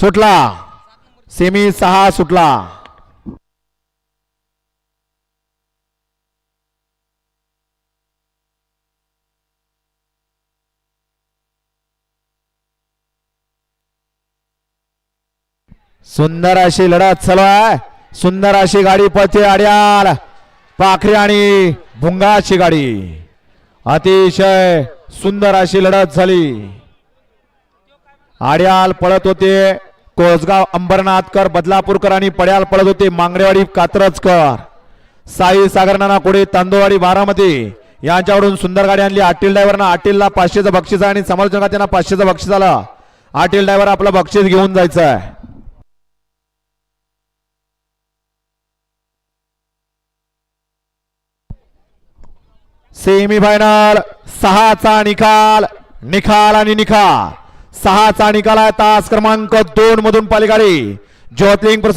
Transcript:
सुटला. सेमी सहा सुटला. सुंदर अशी लढत चालू आहे. सुंदर अशी गाडी पळते अड्याल पाखरी आणि भुंगाची गाडी. अतिशय सुंदर अशी लढत झाली. आड्याल पळत होते कोसगाव अंबरनाथकर बदलापूरकर आणि पड्याल पळत होते मांगरेवाडी कात्रजकर. साई सागरनाना कोडे तांदूळवाडी बारामती. यांच्याकडून सुंदर गाडी आणली. आटील ड्रायव्हरनं आटीलला पाचशेचं बक्षीस आहे आणि समालोचकात त्यांना पाचशेचं बक्षीस आलं. आटील ड्रायव्हर आपलं बक्षीस घेऊन जायचं आहे सेमी फायनल सहाचा निकाल निकाल आणि निकाल. सहाचा निकाल आहे तास क्रमांक दोन मधून पालिकाडी. ज्योतिलिंग प्रसन्न